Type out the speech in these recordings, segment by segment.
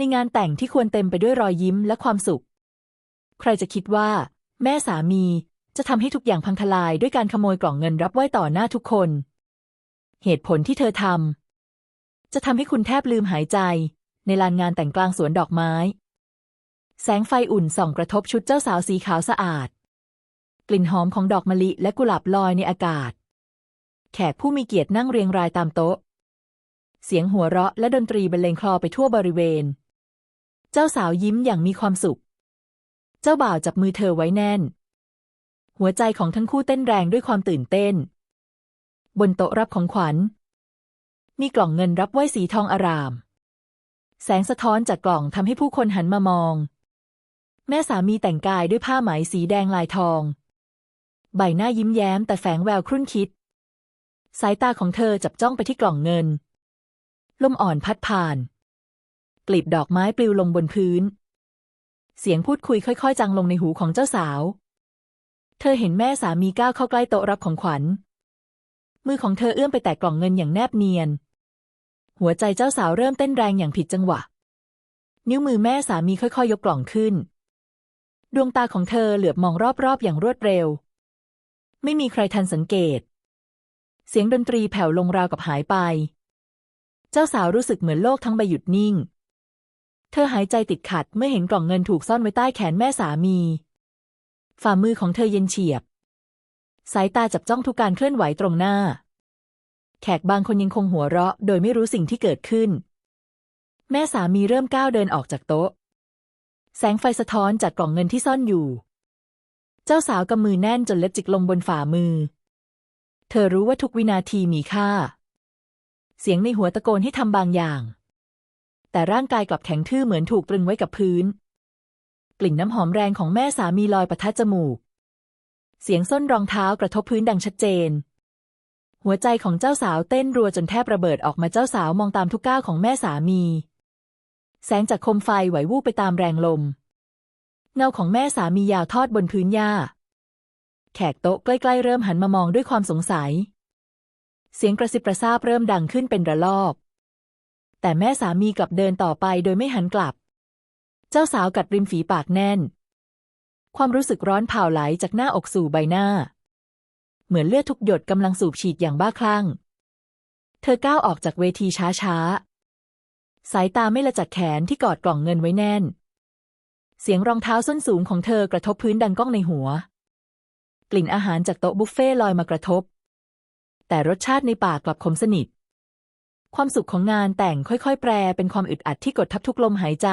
ในงานแต่งที่ควรเต็มไปด้วยรอยยิ้มและความสุข ใครจะคิดว่า แม่สามีจะทำให้ทุกอย่างพังทลายด้วยการขโมยกล่องเงินรับไหว้ต่อหน้าทุกคน เหตุผลที่เธอทำจะทำให้คุณแทบลืมหายใจ ในลานงานแต่งกลางสวนดอกไม้ แสงไฟอุ่นส่องกระทบชุดเจ้าสาวสีขาวสะอาด กลิ่นหอมของดอกมะลิและกุหลาบลอยในอากาศ แขกผู้มีเกียรตินั่งเรียงรายตามโต๊ะ เสียงหัวเราะและดนตรีบรรเลงคลอไปทั่วบริเวณ เจ้าสาวยิ้มอย่างมีความสุข เจ้าบ่าวจับมือเธอไว้แน่น หัวใจของทั้งคู่เต้นแรงด้วยความตื่นเต้น บนโต๊ะรับของขวัญ มีกล่องเงินรับไว้สีทองอาราม แสงสะท้อนจากกล่องทำให้ผู้คนหันมามอง แม่สามีแต่งกายด้วยผ้าไหมสีแดงลายทอง ใบหน้ายิ้มแย้มแต่แฝงแววครุ่นคิด สายตาของเธอจับจ้องไปที่กล่องเงิน ลมอ่อนพัดผ่าน กลีบดอกไม้ปลิวลงบนพื้น เสียงพูดคุยค่อย ๆจังลงในหูของเจ้าสาว เธอเห็นแม่สามีก้าวเข้าใกล้โต๊ะรับของขวัญ มือของเธอเอื้อมไปแตะกล่องเงินอย่างแนบเนียน หัวใจเจ้าสาวเริ่มเต้นแรงอย่างผิดจังหวะ นิ้วมือแม่สามีค่อยๆยกกล่องขึ้น ดวงตาของเธอเหลือบมองรอบๆอย่างรวดเร็ว ไม่มีใครทันสังเกต เสียงดนตรีแผ่วลงราวกับหายไป เจ้าสาวรู้สึกเหมือนโลกทั้งใบหยุดนิ่ง อหายใจติดขัดเมื่อเห็นกล่องเงินถูกซ่อนไว้ใต้แขนแม่สามี ฝ่ามือของเธอเย็นเฉียบ สายตาจับจ้องทุกการเคลื่อนไหวตรงหน้า แขกบางคนยังคงหัวเราะ โดยไม่รู้สิ่งที่เกิดขึ้น แม่สามีเริ่มก้าวเดินออกจากโต๊ะ แสงไฟสะท้อนจากกล่องเงินที่ซ่อนอยู่ เจ้าสาวกำมือแน่นจนเล็บจิกลงบนฝ่ามือ เธอรู้ว่าทุกวินาทีมีค่า เสียงในหัวตะโกนให้ทำบางอย่าง แต่ร่างกายกลับแข็งทื่อเหมือนถูกตรึงไว้กับพื้น กลิ่นน้ำหอมแรงของแม่สามีลอยประทัดจมูก เสียงส้นรองเท้ากระทบพื้นดังชัดเจน หัวใจของเจ้าสาวเต้นรัวจนแทบระเบิดออกมาเจ้าสาวมองตามทุกก้าวของแม่สามี แสงจากโคมไฟไหววูบไปตามแรงลม เงาของแม่สามียาวทอดบนพื้นหญ้า แขกโต๊ะใกล้ๆเริ่มหันมามองด้วยความสงสัย เสียงกระซิบกระซาบเริ่มดังขึ้นเป็นระลอก แต่แม่สามีกลับเดินต่อไปโดยไม่หันกลับ เจ้าสาวกัดริมฝีปากแน่น ความรู้สึกร้อนเผาไหลจากหน้าอกสู่ใบหน้า เหมือนเลือดทุกหยดกำลังสูบฉีดอย่างบ้าคลั่ง เธอก้าวออกจากเวทีช้าๆ สายตาไม่ละจากแขนที่กอดกล่องเงินไว้แน่น เสียงรองเท้าส้นสูงของเธอกระทบพื้นดังก้องในหัว กลิ่นอาหารจากโต๊ะบุฟเฟ่ลอยมากระทบ แต่รสชาติในปากกลับขมสนิท ความสุขของงานแต่งค่อยๆ แปรเป็นความอึดอัดที่กดทับทุกลมหายใจ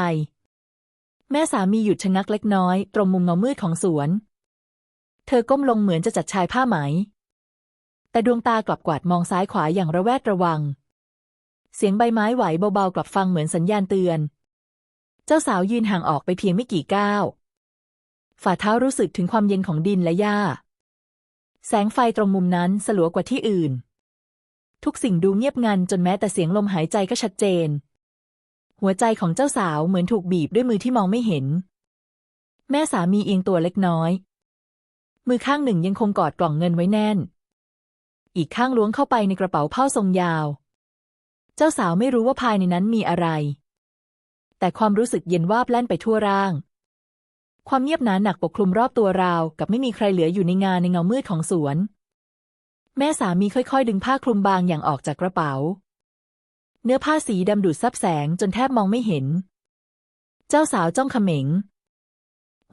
แม่สามีหยุดชะงักเล็กน้อย ตรงมุมเงามืดของสวน เธอก้มลงเหมือนจะจัดชายผ้าไหม แต่ดวงตากลับกวาดมองซ้ายขวาอย่างระแวดระวัง เสียงใบไม้ไหวเบาๆกลับฟังเหมือนสัญญาณเตือน เจ้าสาวยืนห่างออกไปเพียงไม่กี่ก้าว ฝ่าเท้ารู้สึกถึงความเย็นของดินและหญ้า แสงไฟตรงมุมนั้นสลัวกว่าที่อื่น ทุกสิ่งดูเงียบงันจนแม้แต่เสียงลมหายใจก็ชัดเจน หัวใจของเจ้าสาวเหมือนถูกบีบด้วยมือที่มองไม่เห็น แม่สามีเอียงตัวเล็กน้อย มือข้างหนึ่งยังคงกอดกล่องเงินไว้แน่น อีกข้างล้วงเข้าไปในกระเป๋าผ้าทรงยาว เจ้าสาวไม่รู้ว่าภายในนั้นมีอะไร แต่ความรู้สึกเย็นวาบแล่นไปทั่วร่าง ความเงียบหนาหนักปกคลุมรอบตัวราว กับไม่มีใครเหลืออยู่ในงานในเงามืดของสวน แม่สามีค่อยๆ ดึงผ้าคลุมบางอย่างออกจากกระเป๋า เนื้อผ้าสีดำดูดซับแสงจนแทบมองไม่เห็น เจ้าสาวจ้องเขม็ง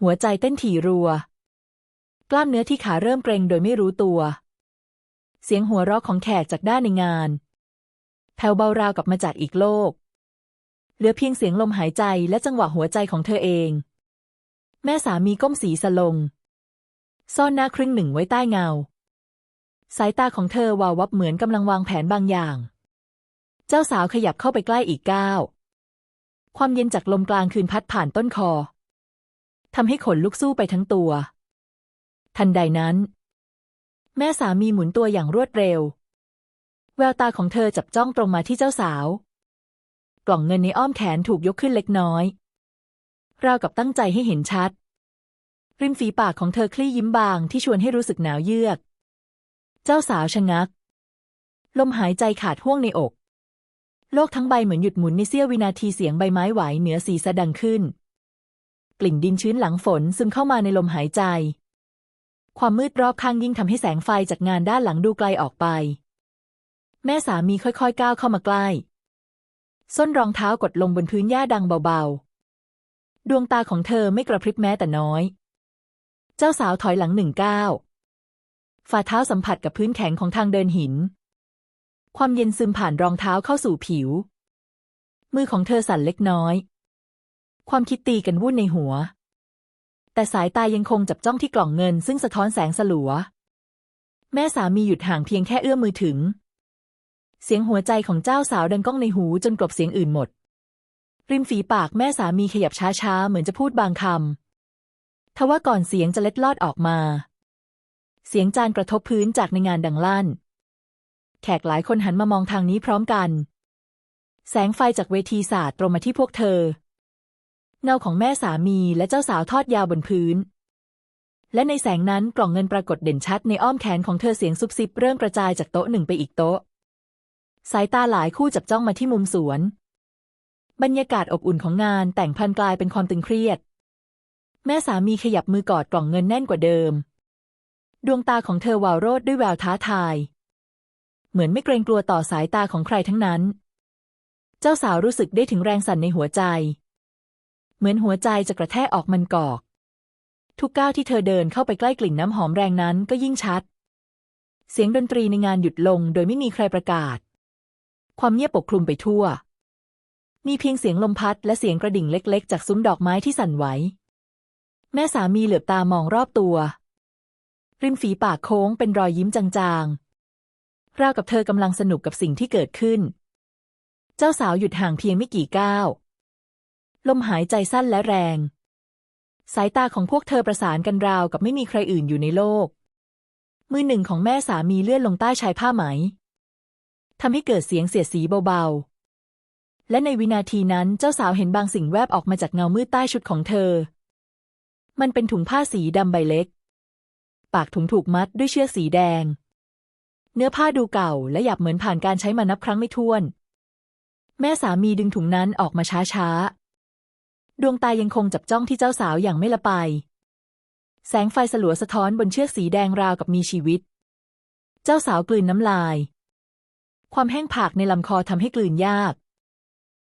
หัวใจเต้นถี่รัว กล้ามเนื้อที่ขาเริ่มเกร็งโดยไม่รู้ตัว เสียงหัวเราะของแขกจากด้านในงาน แผ่วเบาราวกับมาจากอีกโลก เหลือเพียงเสียงลมหายใจและจังหวะหัวใจของเธอเอง แม่สามีก้มศีรษะลง ซ่อนหน้าครึ่งหนึ่งไว้ใต้เงา สายตาของเธอวาววับเหมือนกำลังวางแผนบางอย่าง เจ้าสาวขยับเข้าไปใกล้อีกก้าวความเย็นจากลมกลางคืนพัดผ่านต้นคอทำให้ขนลุกสู้ไปทั้งตัว ทันใดนั้น แม่สามีหมุนตัวอย่างรวดเร็ว แววตาของเธอจับจ้องตรงมาที่เจ้าสาว กล่องเงินในอ้อมแขนถูกยกขึ้นเล็กน้อย ราวกับตั้งใจให้เห็นชัด ริมฝีปากของเธอคลี่ยิ้มบางที่ชวนให้รู้สึกหนาวเยือก เจ้าสาวชะงัก ลมหายใจขาดห่วงในอก โลกทั้งใบเหมือนหยุดหมุนในเสี้ยววินาทีเสียงใบไม้ไหวเหนือสีสะดังขึ้น กลิ่นดินชื้นหลังฝนซึมเข้ามาในลมหายใจ ความมืดรอบข้างยิ่งทำให้แสงไฟจากงานด้านหลังดูไกลออกไป แม่สามีค่อยๆก้าวเข้ามาใกล้ ส้นรองเท้ากดลงบนพื้นหญ้าดังเบาๆ ดวงตาของเธอไม่กระพริบแม้แต่น้อย เจ้าสาวถอยหลังหนึ่งก้าว ฝ่าเท้าสัมผัสกับพื้นแข็งของทางเดินหิน ความเย็นซึมผ่านรองเท้าเข้าสู่ผิว มือของเธอสั่นเล็กน้อย ความคิดตีกันวุ่นในหัว แต่สายตายังคงจับจ้องที่กล่องเงิน ซึ่งสะท้อนแสงสลัว แม่สามีหยุดห่างเพียงแค่เอื้อมมือถึง เสียงหัวใจของเจ้าสาวดังก้องในหูจนกลบเสียงอื่นหมด ริมฝีปากแม่สามีขยับช้าๆ เหมือนจะพูดบางคำทว่าก่อนเสียงจะเล็ดลอดออกมา เสียงจานกระทบพื้นจากในงานดังลั่น แขกหลายคนหันมามองทางนี้พร้อมกัน แสงไฟจากเวทีสาดตรงมาที่พวกเธอ เงาของแม่สามีและเจ้าสาวทอดยาวบนพื้น และในแสงนั้นกล่องเงินปรากฏเด่นชัดในอ้อมแขนของเธอเสียงซุบซิบเริ่มกระจายจากโต๊ะหนึ่งไปอีกโต๊ะ สายตาหลายคู่จับจ้องมาที่มุมสวน บรรยากาศอบอุ่นของงานแต่งพันกลายเป็นความตึงเครียด แม่สามีขยับมือกอดกล่องเงินแน่นกว่าเดิม ดวงตาของเธอวาวโรดด้วยแววท้าทาย เหมือนไม่เกรงกลัวต่อสายตาของใครทั้งนั้น เจ้าสาวรู้สึกได้ถึงแรงสั่นในหัวใจ เหมือนหัวใจจะกระแทกออกมันกอก ทุกก้าวที่เธอเดินเข้าไปใกล้กลิ่นน้ำหอมแรงนั้นก็ยิ่งชัด เสียงดนตรีในงานหยุดลงโดยไม่มีใครประกาศ ความเงียบปกคลุมไปทั่ว มีเพียงเสียงลมพัดและเสียงกระดิ่งเล็ก ๆ จากซุ้มดอกไม้ที่สั่นไหว แม่สามีเหลือบตามองรอบตัว ริมฝีปากโค้งเป็นรอยยิ้มจางๆ ราวกับเธอกำลังสนุกกับสิ่งที่เกิดขึ้น เจ้าสาวหยุดห่างเพียงไม่กี่ก้าว ลมหายใจสั้นและแรง สายตาของพวกเธอประสานกันราวกับไม่มีใครอื่นอยู่ในโลก มือหนึ่งของแม่สามีเลื่อนลงใต้ชายผ้าไหมทำให้เกิดเสียงเสียดสีเบาๆ และในวินาทีนั้นเจ้าสาวเห็นบางสิ่งแวบออกมาจากเงามืดใต้ชุดของเธอ มันเป็นถุงผ้าสีดำใบเล็ก ปากถุงถูกมัดด้วยเชือกสีแดง เนื้อผ้าดูเก่าและหยับเหมือนผ่านการใช้มานับครั้งไม่ถ้วน แม่สามีดึงถุงนั้นออกมาช้าๆดวงตายังคงจับจ้องที่เจ้าสาวอย่างไม่ละไป แสงไฟสลัวสะท้อนบนเชือกสีแดงราวกับมีชีวิต เจ้าสาวกลืนน้ำลาย ความแห้งผากในลำคอทำให้กลืนยาก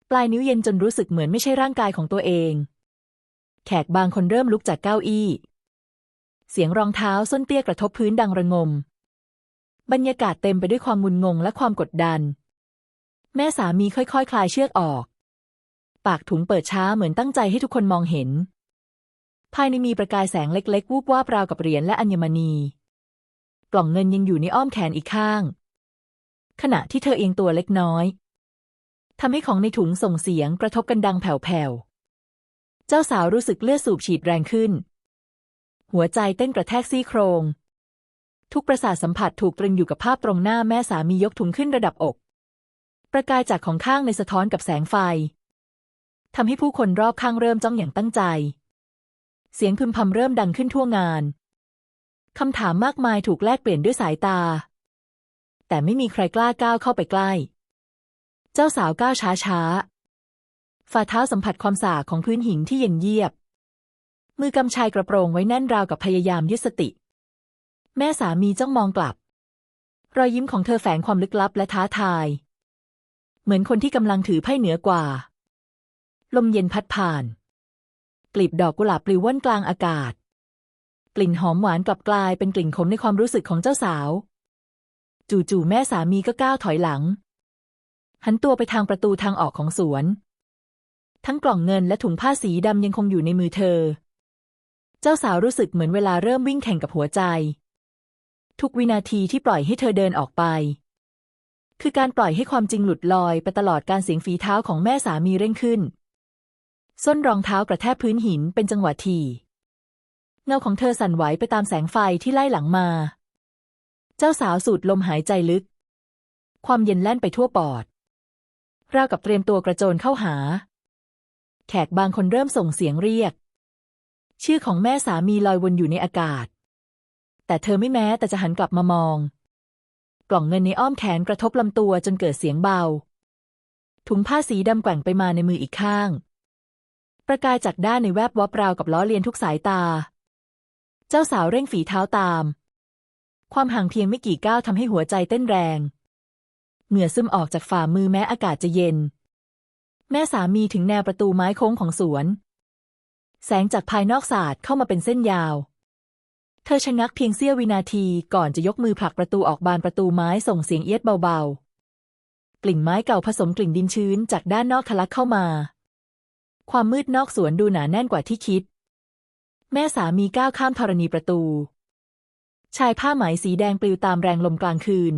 ปลายนิ้วเย็นจนรู้สึกเหมือนไม่ใช่ร่างกายของตัวเอง แขกบางคนเริ่มลุกจากเก้าอี้ เสียงรองเท้าส้นเตี้ยกระทบพื้นดังระงม บรรยากาศเต็มไปด้วยความงุนงงและความกดดัน แม่สามีค่อยๆคคลายเชือกออก ปากถุงเปิดช้าเหมือนตั้งใจให้ทุกคนมองเห็น ภายในมีประกายแสงเล็ก ๆ วูบวาบราวกับเหรียญและอัญมณี กล่องเงินยังอยู่ในอ้อมแขนอีกข้าง ขณะที่เธอเองตัวเล็กน้อยทำให้ของในถุงส่งเสียงกระทบกันดังแผ่วๆ เจ้าสาวรู้สึกเลือดสูบฉีดแรงขึ้น หัวใจเต้นกระแทกซี่โครง ทุกประสาทสัมผัสถูกตรึงอยู่กับภาพตรงหน้าแม่สามียกถุงขึ้นระดับอก ประกายจากของข้างในสะท้อนกับแสงไฟทำให้ผู้คนรอบข้างเริ่มจ้องอย่างตั้งใจ เสียงพึมพำเริ่มดังขึ้นทั่วงานคำถามมากมายถูกแลกเปลี่ยนด้วยสายตา แต่ไม่มีใครกล้าก้าวเข้าไปใกล้ เจ้าสาวก้าวช้าช้าฝ่าเท้าสัมผัสความสาของพื้นหินที่เย็นเยียบ มือกำชายกระโปรงไว้แน่นราวกับพยายามยึดสติ แม่สามีจ้องมองกลับ รอยยิ้มของเธอแฝงความลึกลับและท้าทาย เหมือนคนที่กำลังถือไพ่เหนือกว่า ลมเย็นพัดผ่าน กลีบดอกกุหลาบปลิวว่อนกลางอากาศ กลิ่นหอมหวานกลับกลายเป็นกลิ่นขมในความรู้สึกของเจ้าสาว จู่ๆแม่สามีก็ก้าวถอยหลัง หันตัวไปทางประตูทางออกของสวน ทั้งกล่องเงินและถุงผ้าสีดำยังคงอยู่ในมือเธอ เจ้าสาวรู้สึกเหมือนเวลาเริ่มวิ่งแข่งกับหัวใจ ทุกวินาทีที่ปล่อยให้เธอเดินออกไป คือการปล่อยให้ความจริงหลุดลอยไปตลอดการเสียงฝีเท้าของแม่สามีเร่งขึ้น ส้นรองเท้ากระแทกพื้นหินเป็นจังหวะทีเงาของเธอสั่นไหวไปตามแสงไฟที่ไล่หลังมา เจ้าสาวสูดลมหายใจลึก ความเย็นแล่นไปทั่วปอดราวกับเตรียมตัวกระโจนเข้าหา แขกบางคนเริ่มส่งเสียงเรียก ชื่อของแม่สามีลอยวนอยู่ในอากาศ แต่เธอไม่แม้แต่จะหันกลับมามอง กล่องเงินในอ้อมแขนกระทบลำตัวจนเกิดเสียงเบา ถุงผ้าสีดำแกว่งไปมาในมืออีกข้าง ประกายจากด้านในแวบวับราวกับล้อเลียนทุกสายตา เจ้าสาวเร่งฝีเท้าตาม ความห่างเพียงไม่กี่ก้าวทำให้หัวใจเต้นแรง เหงื่อซึมออกจากฝ่ามือแม้อากาศจะเย็น แม่สามีถึงแนวประตูไม้โค้งของสวน แสงจากภายนอกสาดเข้ามาเป็นเส้นยาว เธอชะงักเพียงเสี้ยววินาทีก่อนจะยกมือผลักประตูออกบานประตูไม้ส่งเสียงเอียดเบาๆ กลิ่นไม้เก่าผสมกลิ่นดินชื้นจากด้านนอกทะลักเข้ามา ความมืดนอกสวนดูหนาแน่นกว่าที่คิด แม่สามีก้าวข้ามธรณีประตู ชายผ้าไหมสีแดงปลิวตามแรงลมกลางคืน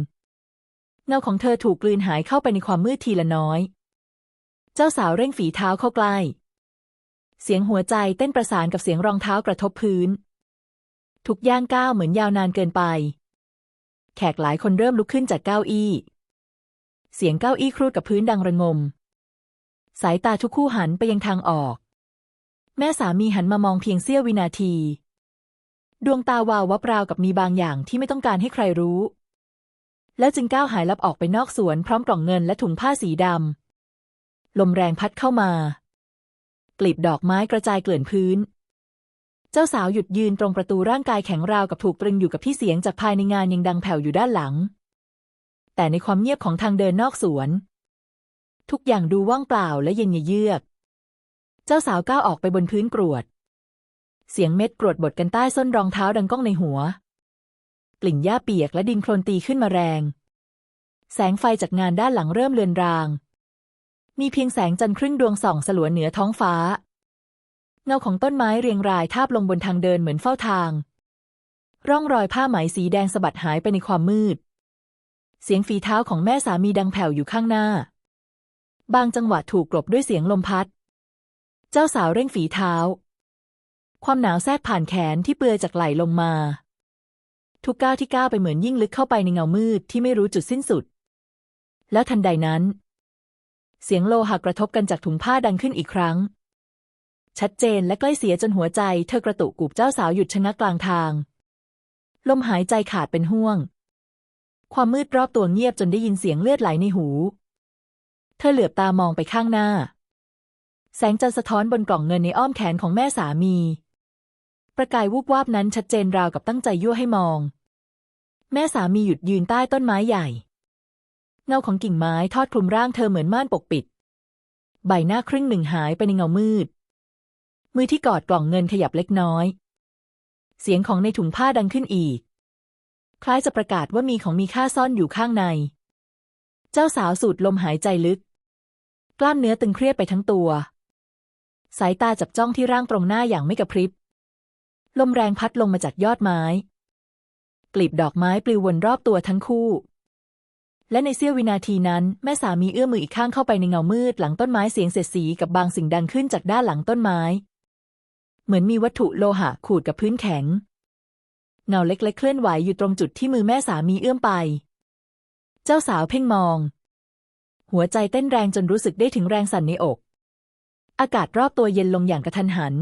เงาของเธอถูกกลืนหายเข้าไปในความมืดทีละน้อย เจ้าสาวเร่งฝีเท้าเข้าใกล้ เสียงหัวใจเต้นประสานกับเสียงรองเท้ากระทบพื้น ทุกย่างก้าวเหมือนยาวนานเกินไป แขกหลายคนเริ่มลุกขึ้นจากเก้าอี้ เสียงเก้าอี้ครูดกับพื้นดังระงม สายตาทุกคู่หันไปยังทางออก แม่สามีหันมามองเพียงเสี้ยววินาที ดวงตาวาววับราวกับมีบางอย่างที่ไม่ต้องการให้ใครรู้ แล้วจึงก้าวหายลับออกไปนอกสวนพร้อมกล่องเงินและถุงผ้าสีดำลมแรงพัดเข้ามา กลีบดอกไม้กระจายเกลื่อนพื้น เจ้าสาวหยุดยืนตรงประตูร่างกายแข็งราวกับถูกตรึงอยู่กับที่เสียงจากภายในงานยังดังแผ่วอยู่ด้านหลัง แต่ในความเงียบของทางเดินนอกสวน ทุกอย่างดูว่างเปล่าและเย็นเยือก เจ้าสาวก้าวออกไปบนพื้นกรวด เสียงเม็ดกรวดบดกันใต้ส้นรองเท้าดังก้องในหัว กลิ่นหญ้าเปียกและดินโคลนตีขึ้นมาแรง แสงไฟจากงานด้านหลังเริ่มเลือนราง มีเพียงแสงจันทร์ครึ่งดวงส่องสลัวเหนือท้องฟ้า เงาของต้นไม้เรียงรายทาบลงบนทางเดินเหมือนเฝ้าทาง ร่องรอยผ้าไหมสีแดงสะบัดหายไปในความมืด เสียงฝีเท้าของแม่สามีดังแผ่วอยู่ข้างหน้า บางจังหวะถูกกลบด้วยเสียงลมพัด เจ้าสาวเร่งฝีเท้า ความหนาวแทรกผ่านแขนที่เปลือยจากไหลลงมา ทุกก้าวที่ก้าวไปเหมือนยิ่งลึกเข้าไปในเงามืดที่ไม่รู้จุดสิ้นสุด แล้วทันใดนั้น เสียงโลหะกระทบกันจากถุงผ้าดังขึ้นอีกครั้ง ชัดเจนและใกล้เสียจนหัวใจ เธอกระตุกกูบเจ้าสาวหยุดชะงักกลางทาง ลมหายใจขาดเป็นห่วง ความมืดรอบตัวเงียบจนได้ยินเสียงเลือดไหลในหู เธอเหลือบตามองไปข้างหน้า แสงจันทร์สะท้อนบนกล่องเงินในอ้อมแขนของแม่สามี ประกายวูบวาบนั้นชัดเจนราวกับตั้งใจยั่วให้มอง แม่สามีหยุดยืนใต้ต้นไม้ใหญ่ เงาของกิ่งไม้ทอดคลุมร่างเธอเหมือนม่านปกปิด ใบหน้าครึ่งหนึ่งหายไปในเงามืด มือที่กอดกล่องเงินขยับเล็กน้อย เสียงของในถุงผ้าดังขึ้นอีก คล้ายจะประกาศว่ามีของมีค่าซ่อนอยู่ข้างใน เจ้าสาวสูดลมหายใจลึก กล้ามเนื้อตึงเครียดไปทั้งตัว สายตาจับจ้องที่ร่างตรงหน้าอย่างไม่กระพริบ ลมแรงพัดลงมาจากยอดไม้กลีบดอกไม้ปลิววนรอบตัวทั้งคู่ และในเสี้ยววินาทีนั้น แม่สามีเอื้อมมืออีกข้างเข้าไปในเงามืด หลังต้นไม้เสียงเสียดสีกับบางสิ่งดังขึ้นจากด้านหลังต้นไม้ เหมือนมีวัตถุโลหะขูดกับพื้นแข็ง เงาเล็กๆเคลื่อนไหวอยู่ตรงจุดที่มือแม่สามีเอื้อมไป เจ้าสาวเพ่งมอง หัวใจเต้นแรงจนรู้สึกได้ถึงแรงสั่นในอก อากาศรอบตัวเย็นลงอย่างกระทันหัน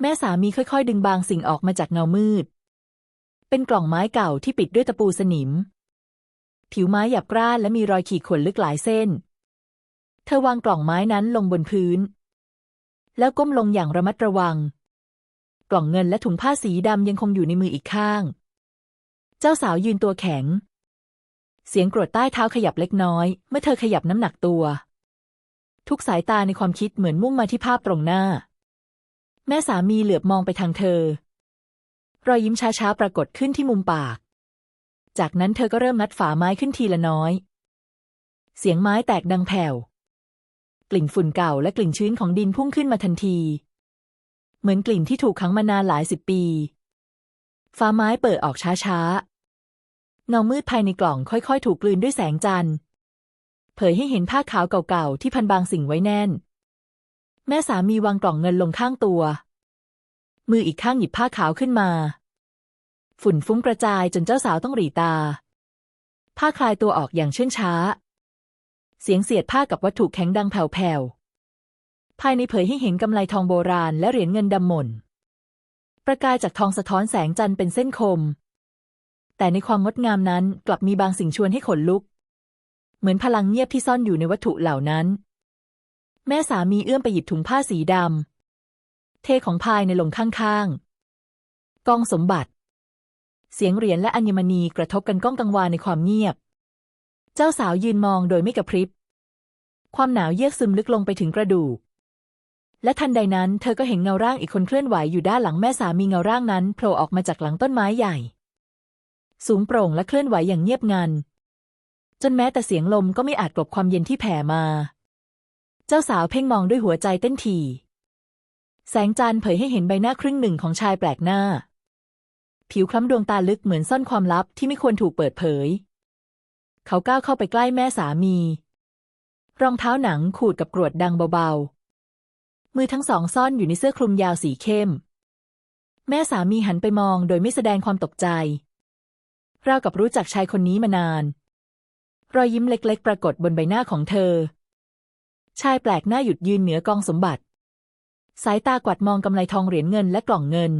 แม่สามีค่อยๆ ดึงบางสิ่งออกมาจากเงามืด เป็นกล่องไม้เก่าที่ปิดด้วยตะปูสนิม ผิวไม้หยาบกร้านและมีรอยขีดข่วนลึกหลายเส้น เธอวางกล่องไม้นั้นลงบนพื้น แล้วก้มลงอย่างระมัดระวัง กล่องเงินและถุงผ้าสีดำยังคงอยู่ในมืออีกข้าง เจ้าสาวยืนตัวแข็ง เสียงกรวดใต้เท้าขยับเล็กน้อย เมื่อเธอขยับน้ำหนักตัว ทุกสายตาในความคิดเหมือนมุ่งมาที่ภาพตรงหน้า แม่สามีเหลือบมองไปทางเธอ รอยยิ้มช้าๆปรากฏขึ้นที่มุมปาก จากนั้นเธอก็เริ่มงัดฝาไม้ขึ้นทีละน้อย เสียงไม้แตกดังแผ่ว กลิ่นฝุ่นเก่าและกลิ่นชื้นของดินพุ่งขึ้นมาทันที เหมือนกลิ่นที่ถูกขังมานานหลายสิบปีฟ้าไม้เปิดออกช้าๆเงามืดภายในกล่องค่อยๆ ถูกกลืนด้วยแสงจันทร์ เผยให้เห็นผ้าขาวเก่าๆ ที่พันบางสิ่งไว้แน่น แม่สามีวางกล่องเงินลงข้างตัว มืออีกข้างหยิบผ้าขาวขึ้นมา ฝุ่นฟุ้งกระจายจนเจ้าสาวต้องหลีตา ผ้าคลายตัวออกอย่างเชื่องช้า เสียงเสียดผ้ากับวัตถุแข็งดังแผ่วๆ ภายในเผยให้เห็นกำไลทองโบราณและเหรียญเงินดำหม่น ประกายจากทองสะท้อนแสงจันทร์เป็นเส้นคม แต่ในความงดงามนั้นกลับมีบางสิ่งชวนให้ขนลุก เหมือนพลังเงียบที่ซ่อนอยู่ในวัตถุเหล่านั้น แม่สามีเอื้อมไปหยิบถุงผ้าสีดำเทของพายในลงข้างๆ กองสมบัติ เสียงเหรียญและอัญมณีกระทบกันก้องกังวานในความเงียบ เจ้าสาวยืนมองโดยไม่กระพริบ ความหนาวเยือกซึมลึกลงไปถึงกระดูก และทันใดนั้นเธอก็เห็นเงาร่างอีกคนเคลื่อนไหวอยู่ด้านหลังแม่สามีเงาร่างนั้นโผล่ออกมาจากหลังต้นไม้ใหญ่ สูงโปร่งและเคลื่อนไหวอย่างเงียบงัน จนแม้แต่เสียงลมก็ไม่อาจกลบความเย็นที่แผ่มา เจ้าสาวเพ่งมองด้วยหัวใจเต้นถี่แสงจันทร์เผยให้เห็นใบหน้าครึ่งหนึ่งของชายแปลกหน้า ผิวคล้ำดวงตาลึกเหมือนซ่อนความลับที่ไม่ควรถูกเปิดเผย เขาก้าวเข้าไปใกล้แม่สามี รองเท้าหนังขูดกับกรวดดังเบาๆ มือทั้งสองซ่อนอยู่ในเสื้อคลุมยาวสีเข้ม แม่สามีหันไปมองโดยไม่แสดงความตกใจราวกับรู้จักชายคนนี้มานาน รอยยิ้มเล็กๆ ปรากฏบนใบหน้าของเธอ ชายแปลกหน้าหยุดยืนเหนือกองสมบัติ สายตากวัดมองกำไลทองเหรียญเงินและกล่องเงิน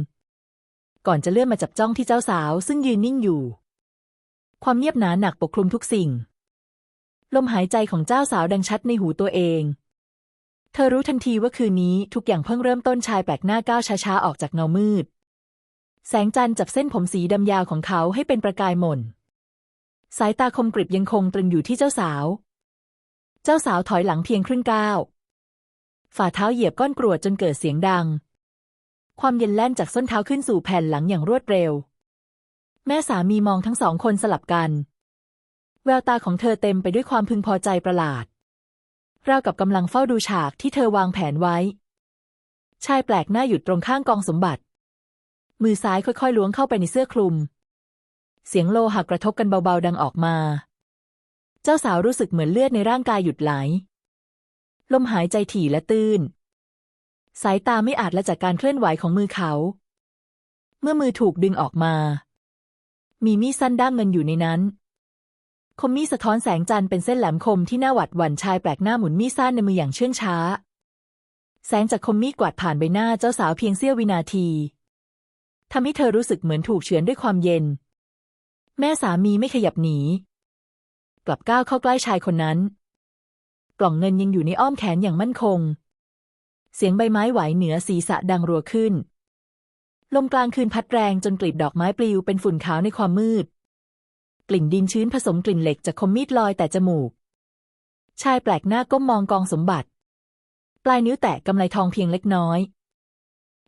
ก่อนจะเลื่อนมาจับจ้องที่เจ้าสาว ซึ่งยืนนิ่งอยู่ ความเงียบหนาหนักปกคลุมทุกสิ่ง ลมหายใจของเจ้าสาวดังชัดในหูตัวเอง เธอรู้ทันทีว่าคืนนี้ทุกอย่างเพิ่งเริ่มต้นชายแปลกหน้าก้าวช้าๆออกจากเงามืด แสงจันทร์จับเส้นผมสีดำยาวของเขาให้เป็นประกายหม่น สายตาคมกริบยังคงตรึงอยู่ที่เจ้าสาว เจ้าสาวถอยหลังเพียงครึ่งก้าวฝ่าเท้าเหยียบก้อนกรวดจนเกิดเสียงดัง ความเย็นแล่นจากส้นเท้าขึ้นสู่แผ่นหลังอย่างรวดเร็ว แม่สามีมองทั้งสองคนสลับกัน แววตาของเธอเต็มไปด้วยความพึงพอใจประหลาดราวกับกำลังเฝ้าดูฉากที่เธอวางแผนไว้ ชายแปลกหน้าหยุดตรงข้างกองสมบัติ มือซ้ายค่อยๆล้วงเข้าไปในเสื้อคลุม เสียงโลหะกระทบกันเบาๆดังออกมา เจ้าสาวรู้สึกเหมือนเลือดในร่างกายหยุดไหล ลมหายใจถี่และตื้น สายตาไม่อาจละจากการเคลื่อนไหวของมือเขา เมื่อมือถูกดึงออกมา มีมีดสั้นด้ามเงินอยู่ในนั้น คมมีดสะท้อนแสงจันทร์เป็นเส้นแหลมคมที่หน่าหวัดหวั่นชายแปลกหน้าหมุนมีดสั้นในมืออย่างเชื่องช้า แสงจากคมมีดกวาดผ่านใบหน้าเจ้าสาวเพียงเสี้ยววินาทีทำให้เธอรู้สึกเหมือนถูกเฉือนด้วยความเย็น แม่สามีไม่ขยับหนี กลับก้าวเข้าใกล้ชายคนนั้น กล่องเงินยังอยู่ในอ้อมแขนอย่างมั่นคง เสียงใบไม้ไหวเหนือศีรษะดังรัวขึ้น ลมกลางคืนพัดแรงจนกลีบดอกไม้ปลิวเป็นฝุ่นขาวในความมืด กลิ่นดินชื้นผสมกลิ่นเหล็กจากคมมีดลอยแต่จมูก ชายแปลกหน้าก้มมองกองสมบัติ ปลายนิ้วแตะกำไลทองเพียงเล็กน้อย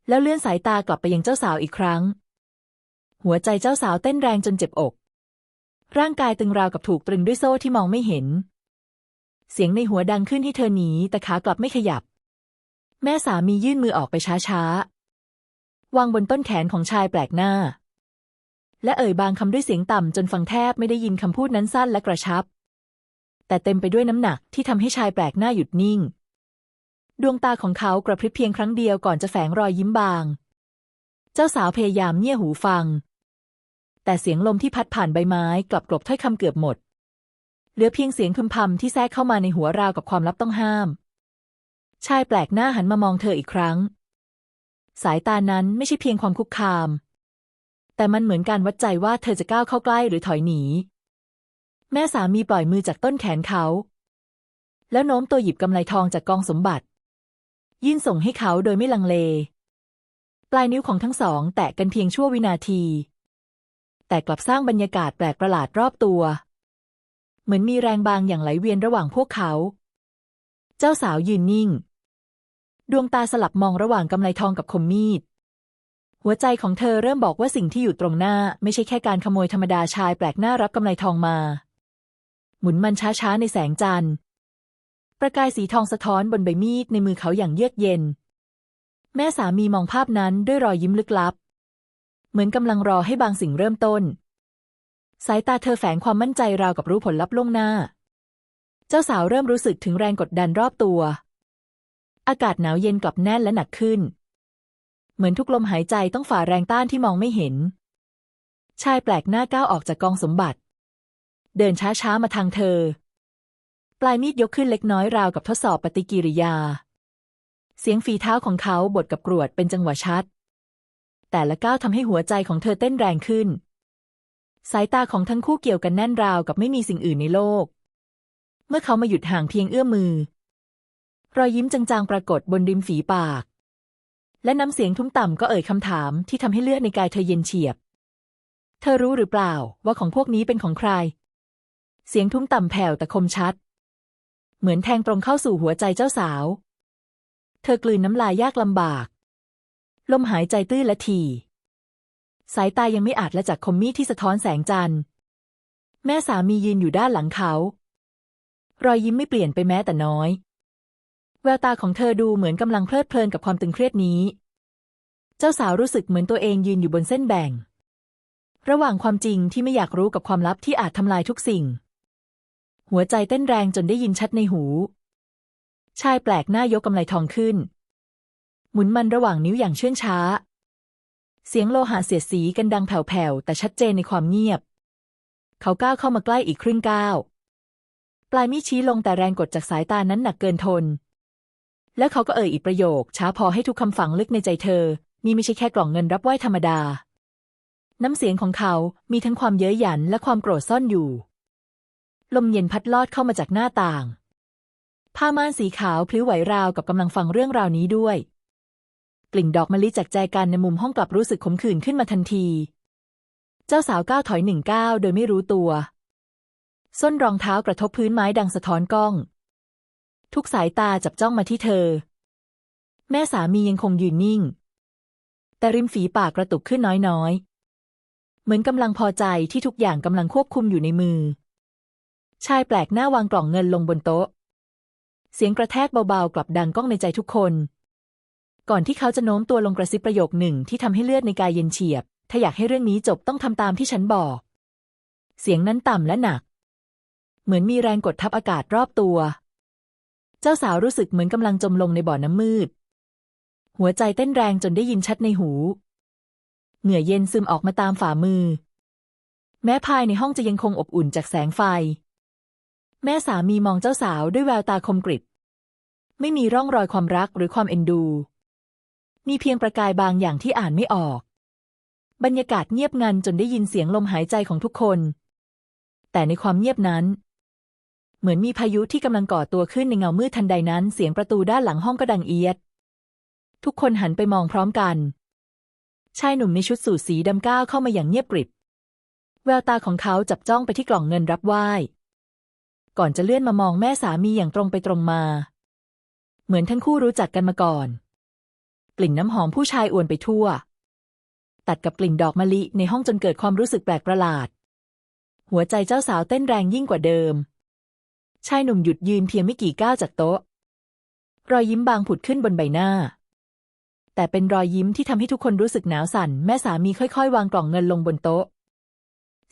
แล้วเลื่อนสายตากลับไปยังเจ้าสาวอีกครั้ง หัวใจเจ้าสาวเต้นแรงจนเจ็บอก ร่างกายตึงราวกับถูกตรึงด้วยโซ่ที่มองไม่เห็น เสียงในหัวดังขึ้นให้เธอหนีแต่ขากลับไม่ขยับ แม่สามียื่นมือออกไปช้าๆ วางบนต้นแขนของชายแปลกหน้า และเอ่ยบางคำด้วยเสียงต่ำจนฟังแทบไม่ได้ยินคำพูดนั้นสั้นและกระชับ แต่เต็มไปด้วยน้ำหนักที่ทำให้ชายแปลกหน้าหยุดนิ่ง ดวงตาของเขากระพริบเพียงครั้งเดียวก่อนจะแฝงรอยยิ้มบาง เจ้าสาวพยายามเงี่ยหูฟัง แต่เสียงลมที่พัดผ่านใบไม้กลับกลบถ้อยคำเกือบหมด เหลือเพียงเสียงพึมพำที่แทรกเข้ามาในหัวราวกับความลับต้องห้าม ชายแปลกหน้าหันมามองเธออีกครั้ง สายตานั้นไม่ใช่เพียงความคุกคาม แต่มันเหมือนการวัดใจว่าเธอจะก้าวเข้าใกล้หรือถอยหนี แม่สามีปล่อยมือจากต้นแขนเขา แล้วโน้มตัวหยิบกำไลทองจากกองสมบัติ ยื่นส่งให้เขาโดยไม่ลังเล ปลายนิ้วของทั้งสอง แตะกันเพียงชั่ววินาที แต่กลับสร้างบรรยากาศแปลกประหลาดรอบตัว เหมือนมีแรงบางอย่างไหลเวียนระหว่างพวกเขา เจ้าสาวยืนนิ่ง ดวงตาสลับมองระหว่างกำไลทองกับคมมีด หัวใจของเธอเริ่มบอกว่าสิ่งที่อยู่ตรงหน้า ไม่ใช่แค่การขโมยธรรมดาชายแปลกหน้ารับกำไลทองมา หมุนมันช้าๆในแสงจันทร์ประกายสีทองสะท้อนบนใบมีดในมือเขาอย่างเยือกเย็น แม่สามีมองภาพนั้นด้วยรอยยิ้มลึกลับ เหมือนกำลังรอให้บางสิ่งเริ่มต้น สายตาเธอแฝงความมั่นใจราวกับรู้ผลลัพธ์ล่วงหน้า เจ้าสาวเริ่มรู้สึกถึงแรงกดดันรอบตัว อากาศหนาวเย็นกลับแน่นและหนักขึ้น เหมือนทุกลมหายใจต้องฝ่าแรงต้านที่มองไม่เห็น ชายแปลกหน้าก้าวออกจากกองสมบัติ เดินช้าๆมาทางเธอ ปลายมีดยกขึ้นเล็กน้อยราวกับทดสอบปฏิกิริยา เสียงฝีเท้าของเขาบดกับกรวดเป็นจังหวะชัด แต่ละก้าวทำให้หัวใจของเธอเต้นแรงขึ้น สายตาของทั้งคู่เกี่ยวกันแน่นราวกับไม่มีสิ่งอื่นในโลก เมื่อเขามาหยุดห่างเพียงเอื้อมมือ รอยยิ้มจางๆปรากฏบนริมฝีปาก และน้ำเสียงทุ้มต่ำก็เอ่ยคำถามที่ทำให้เลือดในกายเธอเย็นเฉียบ เธอรู้หรือเปล่าว่าของพวกนี้เป็นของใคร เสียงทุ้มต่ำแผ่วแต่คมชัด เหมือนแทงตรงเข้าสู่หัวใจเจ้าสาว เธอกลืนน้ำลายยากลำบาก ลมหายใจตื้นและถี่สายตายังไม่อาจละจากคมมีดที่สะท้อนแสงจันทร์แม่สามียืนอยู่ด้านหลังเขา รอยยิ้มไม่เปลี่ยนไปแม้แต่น้อย แววตาของเธอดูเหมือนกำลังเพลิดเพลินกับความตึงเครียดนี้ เจ้าสาวรู้สึกเหมือนตัวเองยืนอยู่บนเส้นแบ่ง ระหว่างความจริงที่ไม่อยากรู้กับความลับที่อาจทำลายทุกสิ่ง หัวใจเต้นแรงจนได้ยินชัดในหู ชายแปลกหน้ายกกำไลทองขึ้น หมุนมันระหว่างนิ้วอย่างเชื่องช้า เสียงโลหะเสียดสีกันดังแผ่วๆแต่ชัดเจนในความเงียบ เขาก้าวเข้ามาใกล้อีกครึ่งก้าวปลายมีดชี้ลงแต่แรงกดจากสายตานั้นหนักเกินทน แล้วเขาก็เอ่ยอีกประโยค ช้าพอให้ทุกคำฝังลึกในใจเธอ นี่ไม่ใช่แค่กล่องเงินรับไหว้ธรรมดา น้ำเสียงของเขา มีทั้งความเย้ยหยันและความโกรธซ่อนอยู่ ลมเย็นพัดลอดเข้ามาจากหน้าต่าง ผ้าม่านสีขาวพลิ้วไหวราวกับกำลังฟังเรื่องราวนี้ด้วย กลิ่นดอกมะลิจากใจกันในมุมห้องกลับรู้สึกขมขื่นขึ้นมาทันที เจ้าสาวก้าวถอยหนึ่งก้าวโดยไม่รู้ตัว ส้นรองเท้ากระทบพื้นไม้ดังสะท้อนกล้อง ทุกสายตาจับจ้องมาที่เธอ แม่สามียังคงยืนนิ่ง แต่ริมฝีปากกระตุกขึ้นน้อยๆ เหมือนกำลังพอใจที่ทุกอย่างกำลังควบคุมอยู่ในมือ ชายแปลกหน้าวางกล่องเงินลงบนโต๊ะ เสียงกระแทกเบาๆ กลับดังก้องในใจทุกคน ก่อนที่เขาจะโน้มตัวลงกระซิบประโยคหนึ่งที่ทำให้เลือดในกายเย็นเฉียบ ถ้าอยากให้เรื่องนี้จบต้องทำตามที่ฉันบอก เสียงนั้นต่ำและหนัก เหมือนมีแรงกดทับอากาศรอบตัว เจ้าสาวรู้สึกเหมือนกำลังจมลงในบ่อน้ำมืด หัวใจเต้นแรงจนได้ยินชัดในหู เหงื่อเย็นซึมออกมาตามฝ่ามือ แม้ภายในห้องจะยังคงอบอุ่นจากแสงไฟ แม่สามีมองเจ้าสาวด้วยแววตาคมกริบ ไม่มีร่องรอยความรักหรือความเอ็นดู มีเพียงประกายบางอย่างที่อ่านไม่ออก บรรยากาศเงียบงันจนได้ยินเสียงลมหายใจของทุกคน แต่ในความเงียบนั้น เหมือนมีพายุที่กำลังก่อตัวขึ้นในเงามืดทันใดนั้น เสียงประตูด้านหลังห้องก็ดังเอียด ทุกคนหันไปมองพร้อมกัน ชายหนุ่มในชุดสูทสีดำก้าวเข้ามาอย่างเงียบกริบ แววตาของเขาจับจ้องไปที่กล่องเงินรับไหว้ ก่อนจะเลื่อนมามองแม่สามีอย่างตรงไปตรงมา เหมือนทั้งคู่รู้จักกันมาก่อน กลิ่นน้ำหอมผู้ชายอวนไปทั่ว ตัดกับกลิ่นดอกมะลิในห้องจนเกิดความรู้สึกแปลกประหลาด หัวใจเจ้าสาวเต้นแรงยิ่งกว่าเดิม ชายหนุ่มหยุดยืนเพียงไม่กี่ก้าวจากโต๊ะ รอยยิ้มบางผุดขึ้นบนใบหน้า แต่เป็นรอยยิ้มที่ทำให้ทุกคนรู้สึกหนาวสั่น แม่สามีค่อยๆ วางกล่องเงินลงบนโต๊ะ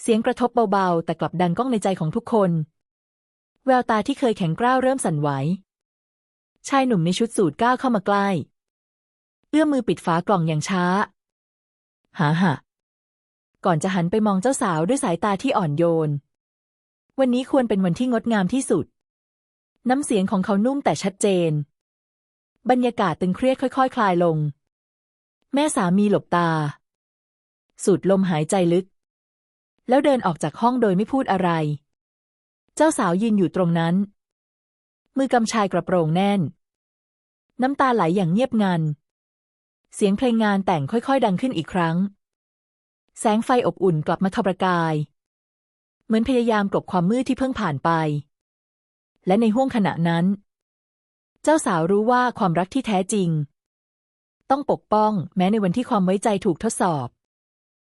เสียงกระทบเบาๆ แต่กลับดังก้องในใจของทุกคน แววตาที่เคยแข็งกร้าวเริ่มสั่นไหว ชายหนุ่มในชุดสูทก้าวเข้ามาใกล้ เอื้อมมือปิดฝากล่องอย่างช้า หาหะก่อนจะหันไปมองเจ้าสาวด้วยสายตาที่อ่อนโยน วันนี้ควรเป็นวันที่งดงามที่สุด น้ำเสียงของเขานุ่มแต่ชัดเจน บรรยากาศตึงเครียดค่อยๆคคลายลง แม่สามีหลบตา สูดลมหายใจลึก แล้วเดินออกจากห้องโดยไม่พูดอะไร เจ้าสาวยืนอยู่ตรงนั้น มือกำชายกระโปรงแน่น น้ำตาไหลอย่างเงียบงัน เสียงเพลงงานแต่งค่อยๆ ดังขึ้นอีกครั้ง แสงไฟอบอุ่นกลับมาทอประกาย เหมือนพยายามกลบความมืดที่เพิ่งผ่านไป และในห้วงขณะนั้น เจ้าสาวรู้ว่าความรักที่แท้จริง ต้องปกป้องแม้ในวันที่ความไว้ใจถูกทดสอบ